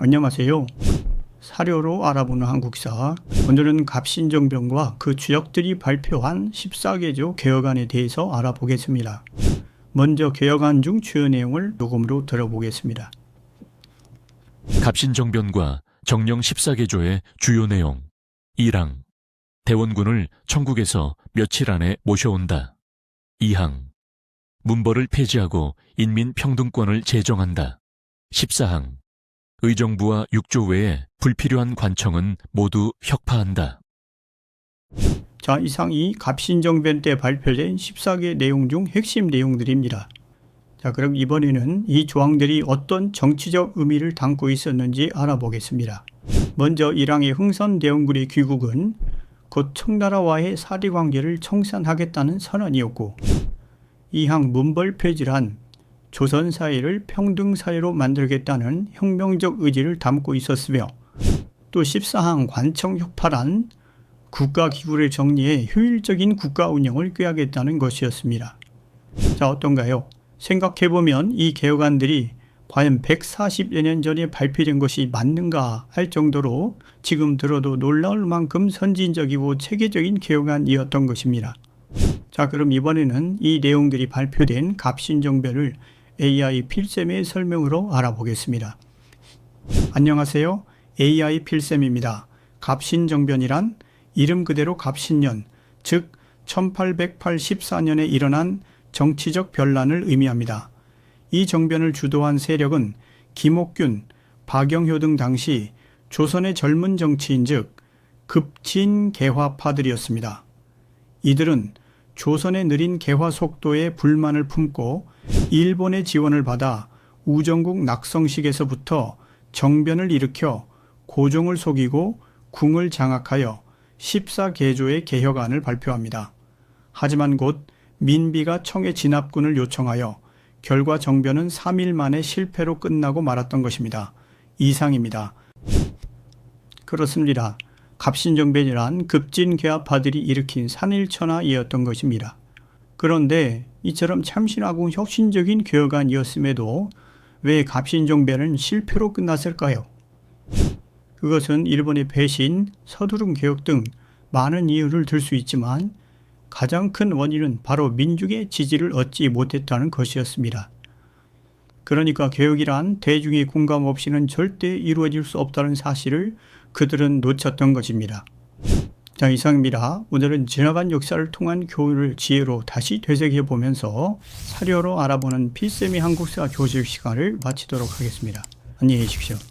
안녕하세요. 사료로 알아보는 한국사. 오늘은 갑신정변과 그 주역들이 발표한 14개조 개혁안에 대해서 알아보겠습니다. 먼저 개혁안 중 주요 내용을 녹음으로 들어보겠습니다. 갑신정변과 정령 14개조의 주요 내용 1항 대원군을 청국에서 며칠 안에 모셔온다 2항 문벌을 폐지하고 인민평등권을 제정한다 14항 의정부와 육조 외에 불필요한 관청은 모두 혁파한다 자, 이상 이 갑신정변 때 발표된 14개 내용 중 핵심 내용들입니다. 자, 그럼 이번에는 이 조항들이 어떤 정치적 의미를 담고 있었는지 알아보겠습니다. 먼저 1항의 흥선대원군의 귀국은 곧 청나라와의 사리관계를 청산하겠다는 선언이었고 2항 문벌 폐지란 조선 사회를 평등 사회로 만들겠다는 혁명적 의지를 담고 있었으며 또 14항 관청 혁파란 국가 기구를 정리해 효율적인 국가 운영을 꾀하겠다는 것이었습니다. 자, 어떤가요? 생각해보면 이 개혁안들이 과연 140여 년 전에 발표된 것이 맞는가 할 정도로 지금 들어도 놀라울 만큼 선진적이고 체계적인 개혁안이었던 것입니다. 자, 그럼 이번에는 이 내용들이 발표된 갑신정변을 AI 필셈의 설명으로 알아보겠습니다. 안녕하세요. AI 필셈입니다. 갑신정변이란 이름 그대로 갑신년, 즉 1884년에 일어난 정치적 변란을 의미합니다. 이 정변을 주도한 세력은 김옥균, 박영효 등 당시 조선의 젊은 정치인 즉 급진 개화파들이었습니다. 이들은 조선의 느린 개화 속도에 불만을 품고 일본의 지원을 받아 우정국 낙성식에서부터 정변을 일으켜 고종을 속이고 궁을 장악하여 14개조의 개혁안을 발표합니다. 하지만 곧 민비가 청의 진압군을 요청하여 결과 정변은 3일 만에 실패로 끝나고 말았던 것입니다. 이상입니다. 그렇습니다. 갑신정변이란 급진개화파들이 일으킨 산일천하이었던 것입니다. 그런데 이처럼 참신하고 혁신적인 개혁안이었음에도 왜 갑신정변은 실패로 끝났을까요? 그것은 일본의 배신, 서두른 개혁 등 많은 이유를 들 수 있지만 가장 큰 원인은 바로 민중의 지지를 얻지 못했다는 것이었습니다. 그러니까 개혁이란 대중의 공감 없이는 절대 이루어질 수 없다는 사실을 그들은 놓쳤던 것입니다. 자, 이상입니다. 오늘은 지나간 역사를 통한 교훈을 지혜로 다시 되새겨 보면서 사료로 알아보는 필세미 한국사 교실 시간을 마치도록 하겠습니다. 안녕히 계십시오.